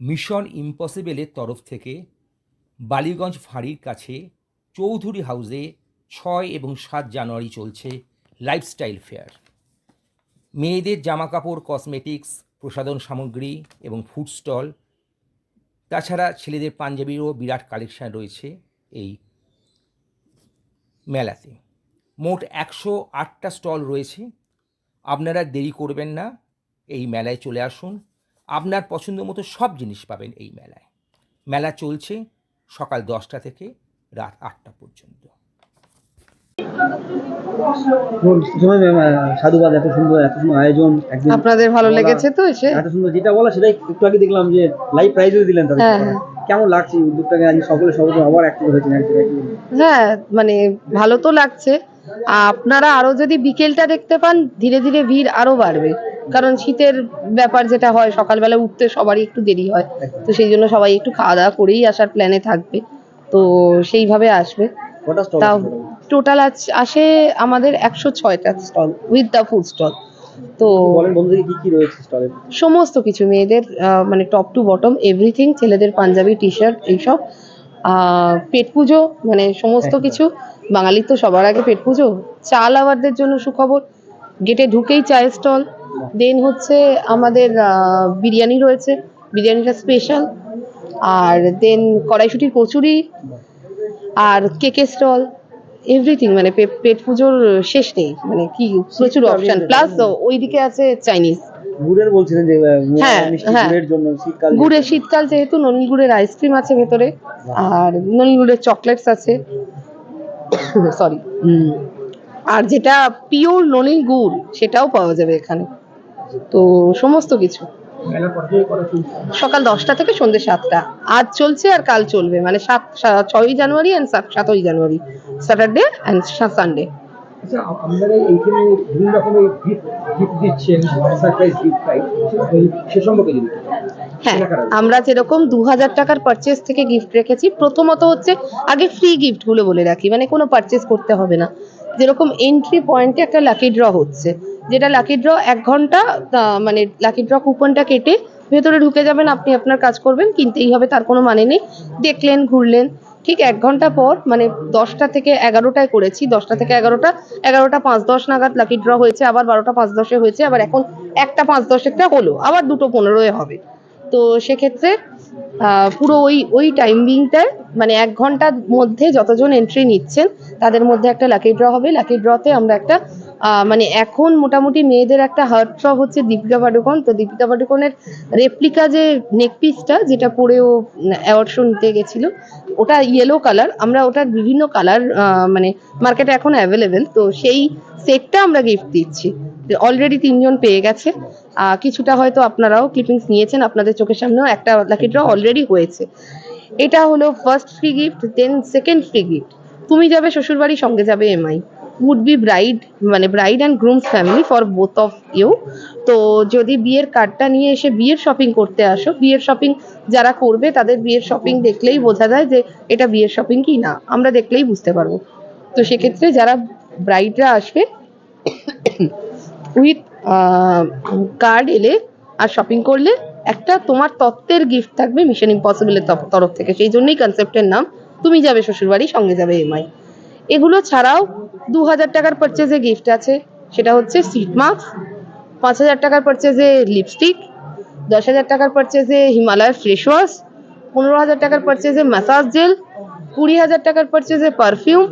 Mission ইম্পসিবলের তরফ থেকে বালিগঞ্জ ফাঁড়ির কাছে চৌধুরী হাউসে ছয় এবং সাত জানুয়ারি চলছে লাইফস্টাইল ফেয়ার মেয়েদের জামাকাপড় কসমেটিক্স প্রসাধন সামগ্রী এবং ফুড স্টল তাছাড়া ছেলেদের পাঞ্জাবিরও বিরাট কালেকশন রয়েছে এই মেলাতে। মোট একশো আটটা স্টল রয়েছে। আপনারা দেরি করবেন না, এই মেলায় চলে আসুন। আপনার পছন্দ মতো সব জিনিস পাবেন এই মেলায়। মেলা চলছে সকাল দশটা থেকে রাত আটটা পর্যন্ত। সাধুবাদ এত সুন্দর এত সুন্দর আয়োজন আপনাদের ভালো লেগেছে তো এসে? এত সুন্দর যেটা বলা সেটাই একটু আগে দেখলাম যে লাইভ প্রাইজও দিলেন তাদের হ্যাঁ, হ্যাঁ। কেমন লাগছে উদ্যোগটাকে? আজ সকলে সবাই আবার অ্যাক্টিভ জায়গায় হ্যাঁ মানে ভালো তো লাগছে। আপনারা আরও যদি বিকেলটা দেখতে পান ধীরে ধীরে ভিড় আরও বাড়বে। কারণ শীতের ব্যাপার যেটা হয় সকালবেলা উঠতে সবারই একটু দেরি হয়। তো সেই জন্য সবাই একটু খাওয়া দাওয়া করেই আসার প্ল্যানে থাকবে। তো সেইভাবে আসবে। তাও টোটাল আসে আমাদের একশো ছয়টা stall with the food stall তো কি কি রয়েছে স্টলে সমস্ত কিছু মেয়েদের মানে টপ টু বটম এভরিথিং ছেলেদের পাঞ্জাবি টি শার্ট এইসব পেট পুজো মানে সমস্ত কিছু। বাঙালির তো সবার আগে পেট পুজো। চা লাভারদের জন্য সুখবর। গেটে ঢুকেই চায়ের স্টল দেন হচ্ছে আমাদের আহ, বিরিয়ানি রয়েছে। বিরিয়ানিটা স্পেশাল আর দেন কড়াইশুটির কচুরি আর কেকের স্টল এভরিথিং মানে পেট পুজোর শেষ নেই। মানে কি প্রচুর অপশন প্লাস। ওইদিকে আছে চাইনিজ গুড়ের বলছিলেন যে হ্যাঁ, হ্যাঁ। গুড়ের জন্য শীতকাল গুড়ের শীতকাল যেহেতু ননিল গুড়ের আইসক্রিম আছে ভেতরে। আর ননিল গুড়ের চকলেটস আছে সরি আর যেটা পিওর ননিল গুড় সেটাও পাওয়া যাবে এখানে। তো সমস্ত কিছু। সকাল দশটা থেকে সন্ধ্যে সাতটা। আজ চলছে আর কাল চলবে। মানে সাত ছয়ই জানুয়ারি অ্যান্ড সাতই জানুয়ারি। Saturday and Sunday gift gift gift. হ্যাঁ আমরা যেরকম দু হাজার টাকার পারচেস থেকে গিফট রেখেছি প্রথমত হচ্ছে আগে ফ্রি গিফটগুলো বলে রাখি। মানে কোনো পারচেস করতে হবে না। যেরকম এন্ট্রি পয়েন্টে একটা লাকি ড্র হচ্ছে। যেটা লাকি ড্র এক ঘণ্টা মানে লাকি ড্র কুপনটা কেটে ভেতরে ঢুকে যাবেন, আপনি আপনার কাজ করবেন কিনতেই হবে তার কোনো মানে নেই। দেখলেন, ঘুরলেন, ঠিক এক ঘণ্টা পর মানে দশটা থেকে এগারোটায় করেছি, দশটা থেকে এগারোটা এগারোটা পাঁচ দশ নাগাদ লাকি ড্র হয়েছে, আবার বারোটা পাঁচ দশে হয়েছে, আবার এখন একটা পাঁচ দশেরটা হলো, আবার দুটো পনেরোয় হবে। তো সেক্ষেত্রে পুরো ওই ওই টাইমিংটায় মানে এক ঘণ্টার মধ্যে যতজন এন্ট্রি নিচ্ছেন, তাদের মধ্যে একটা লাকি ড্র হবে। লাকি ড্রতে আমরা একটা মানে এখন মোটামুটি মেয়েদের একটা হার্ট থ্রব হচ্ছে দীপিকা পাডুকোন। তো দীপিকা পাডুকোনের রেপ্লিকা যে নেক পিসটা যেটা পরে ও অ্যাওয়ার্ড শো নিতে গেছিল, ওটা ইয়েলো কালার আমরা ওটার বিভিন্ন কালার মানে মার্কেটে এখন অ্যাভেলেবেল তো সেই সেটটা আমরা গিফট দিচ্ছি। অলরেডি তিনজন পেয়ে গেছে। কিছুটা হয়তো আপনারাও ক্লিপিংস নিয়েছেন, আপনাদের চোখের সামনেও একটা লাকি ড্র অলরেডি হয়েছে। এটা হলো first free gift then second free gift তুমি যাবে, শ্বশুরবাড়ি, সঙ্গে যাবে এমআই উড বি ব্রাইড মানে bride and grooms family for both of you তো যদি বিয়ের কার্ডটা নিয়ে এসে বিয়ের শপিং করতে আসো, বিয়ের শপিং যারা করবে তাদের বিয়ের শপিং দেখলেই বোঝা যায় যে এটা বিয়ের শপিং কি না। আমরা দেখলেই বুঝতে পারব। তো সেক্ষেত্রে যারা ব্রাইডরা আসবে উইথ কার্ড এলে আর শপিং করলে একটা তোমার তত্ত্বের গিফট থাকবে মিশন ইম্পসিবলের তরফ থেকে। সেই জন্যই কনসেপ্টের নাম, তুমি যাবে শ্বশুরবাড়ি, সঙ্গে যাবে এমআই এগুলো ছাড়াও দু হাজার টাকার পারচেজে গিফট আছে। সেটা হচ্ছে সিট মাস্ক পাঁচ হাজার টাকার পারচেজে লিপস্টিক দশ হাজার টাকার পারচেজে হিমালয়ের ফ্রেশ ওয়াশ পনেরো হাজার টাকার পারচেজে ম্যাসাজ জেল কুড়ি হাজার টাকার পারচেজে পারফিউম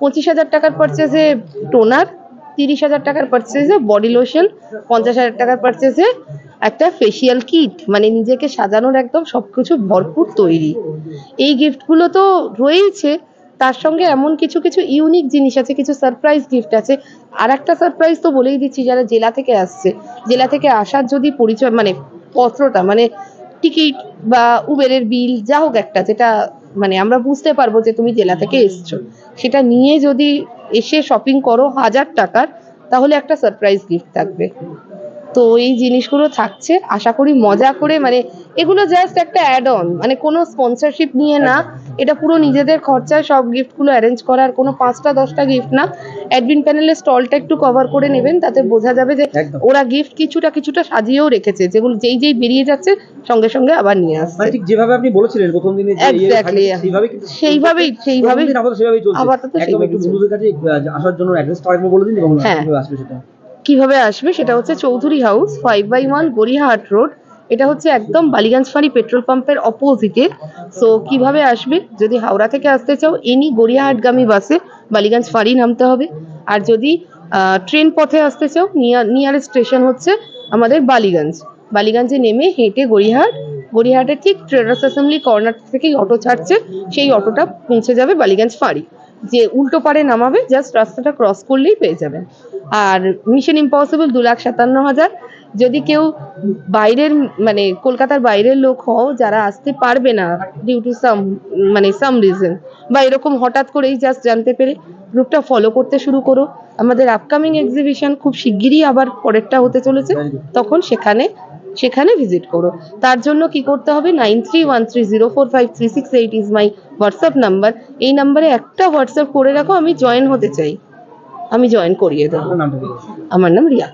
পঁচিশ হাজার টাকার পারচেজে টোনার তিরিশ হাজার টাকার পারচেজে বডি লোশন পঞ্চাশ হাজার টাকার পারচেজে একটা ফেসিয়াল কিট মানে নিজেকে সাজানোর একদম সবকিছু ভরপুর তৈরি। এই গিফটগুলো তো রয়েইছে তার সঙ্গে এমন কিছু কিছু ইউনিক জিনিস আছে, কিছু সারপ্রাইজ গিফট আছে। আর একটা সারপ্রাইজ তো বলেই দিচ্ছি, যারা জেলা থেকে আসছে। জেলা থেকে আসার যদি পরিচয় মানে পত্রটা মানে টিকিট বা উবেরের বিল যা হোক একটা, যেটা মানে আমরা বুঝতে পারব যে তুমি জেলা থেকে এসছো। সেটা নিয়ে যদি এসে শপিং করো হাজার টাকার, তাহলে একটা সারপ্রাইজ গিফট থাকবে। তো এই জিনিসগুলো থাকছে। আশা করি মজা করে মানে এগুলো জাস্ট একটা অ্যাড অন মানে কোনো স্পন্সরশিপ নিয়ে না। এটা পুরো নিজেদের খরচায় সব গিফটগুলো অ্যারেঞ্জ করার কোনো পাঁচটা দশটা গিফট না। অ্যাডমিন প্যানেলের স্টলটা একটু কভার করে নেবেন তাতে বোঝা যাবে যে ওরা গিফট কিছুটা কিছুটা সাজিয়েও রেখেছে। যেগুলো যেই যেই বেরিয়ে যাচ্ছে সঙ্গে সঙ্গে আবার নিয়ে মানে আসছে ঠিক যেভাবে আপনি বলেছিলেন প্রথম দিনে যে ইয়ে সেইভাবেই সেইভাবেই আপাতত সেইভাবেই একটু বন্ধুদের কাছে আসার জন্য অ্যাড্রেসটা আরেকবার বলে দিন এবং হ্যাঁ। আসবে সেটা। কীভাবে আসবে সেটা হচ্ছে Chowdhury house five by one Gariahat road এটা হচ্ছে একদম বালিগঞ্জ ফাঁড়ি পেট্রোল পাম্পের অপোজিটে সো কীভাবে আসবে? যদি হাওড়া থেকে আসতে চাও এনি গড়িয়াহাটগামী বাসে বালিগঞ্জ ফাঁড়ি নামতে হবে। আর যদি ট্রেন পথে আসতে চাও নিয়ার নিয়ারেস্ট স্টেশন হচ্ছে আমাদের বালিগঞ্জ। বালিগঞ্জে নেমে হেঁটে গড়িয়াহাট, গড়িয়াহাটের ঠিক ট্রেডার্স অ্যাসেম্বলি কর্নার থেকেই অটো ছাড়ছে। সেই অটোটা পৌঁছে যাবে বালিগঞ্জ ফাঁড়ি যে উল্টো পারে নামাবে জাস্ট রাস্তাটা ক্রস করলেই পেয়ে যাবেন। আর মিশন ইম্পসিবল দু লাখ সাতান্ন হাজার যদি কেউ বাইরের মানে কলকাতার বাইরের লোক হও যারা আসতে পারবে না ডিউ টু সাম মানে সাম রিজন বা এরকম হঠাৎ করেই জাস্ট জানতে পেরে গ্রুপটা ফলো করতে শুরু করো। আমাদের আপকামিং এক্সিবিশন খুব শিগগিরই আবার পরেরটা হতে চলেছে। তখন সেখানে সেখানে ভিজিট করো। তার জন্য কি করতে হবে? Nine three one three zero four five three six eight is my WhatsApp number এই নাম্বারে একটা হোয়াটসঅ্যাপ করে রাখো আমি জয়েন হতে চাই। আমি জয়েন করিয়ে দেবো। আমার নাম রিয়া?